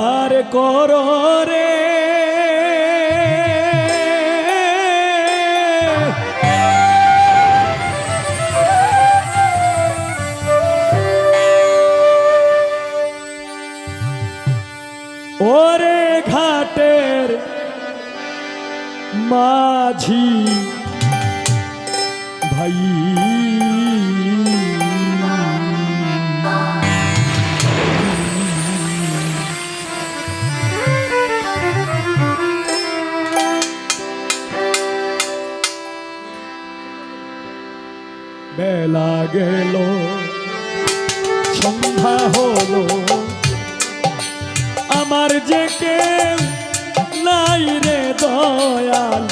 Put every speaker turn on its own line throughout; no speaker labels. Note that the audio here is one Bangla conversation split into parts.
আর কর রে। ওরে ঘাটের মাঝি ভাই। বেলা গেল সন্ধ্যা হলো। আমার যে কেউ নাই রে দয়াল,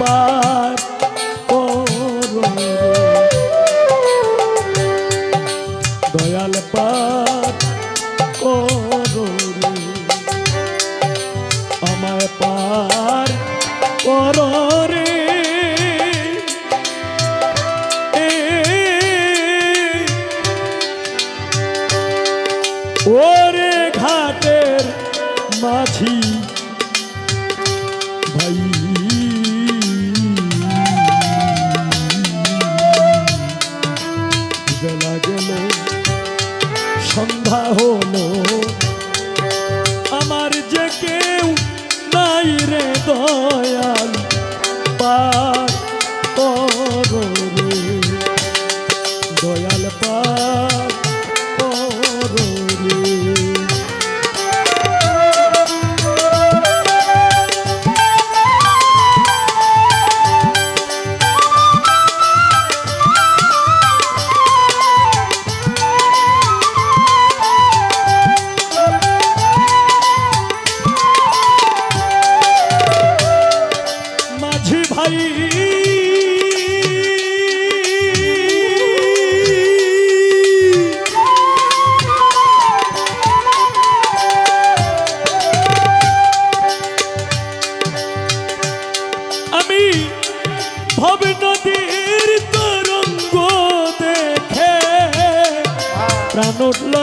পার দয়াল, পার আমার পার করো ঘাটের মাঝি। ভাই। গেল সন্ধ্যা হলো।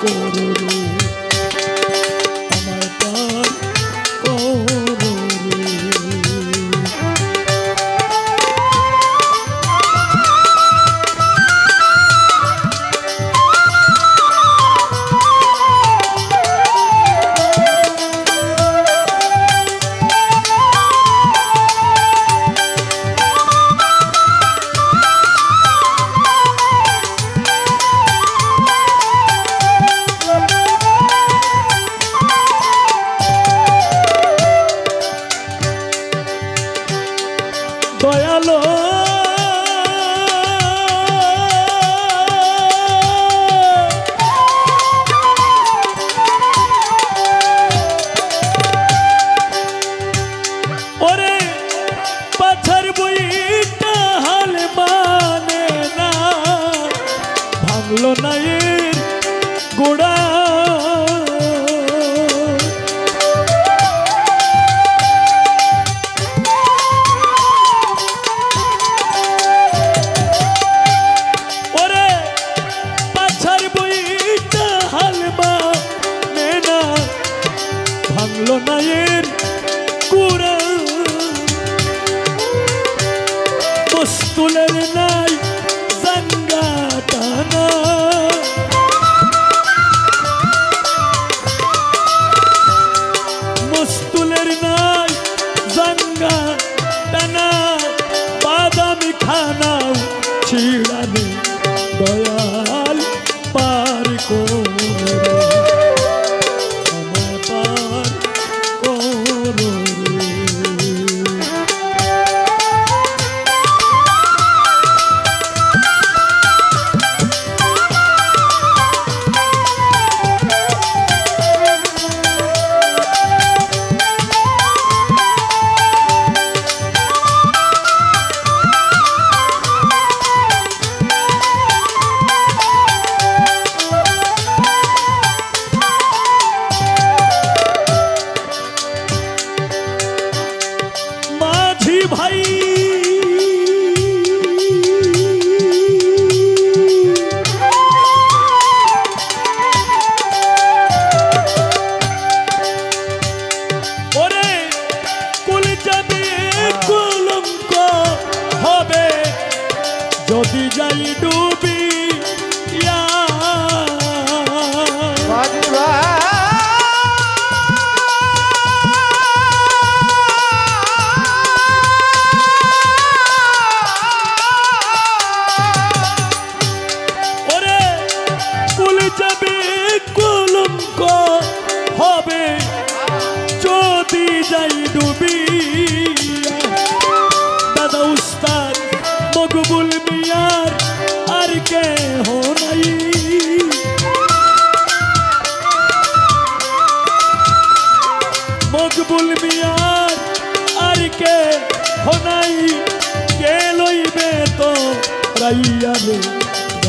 Guru. লোনাইয়ের গোড়া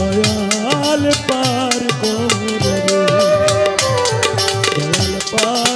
দয়াল পার করে দয়াল পার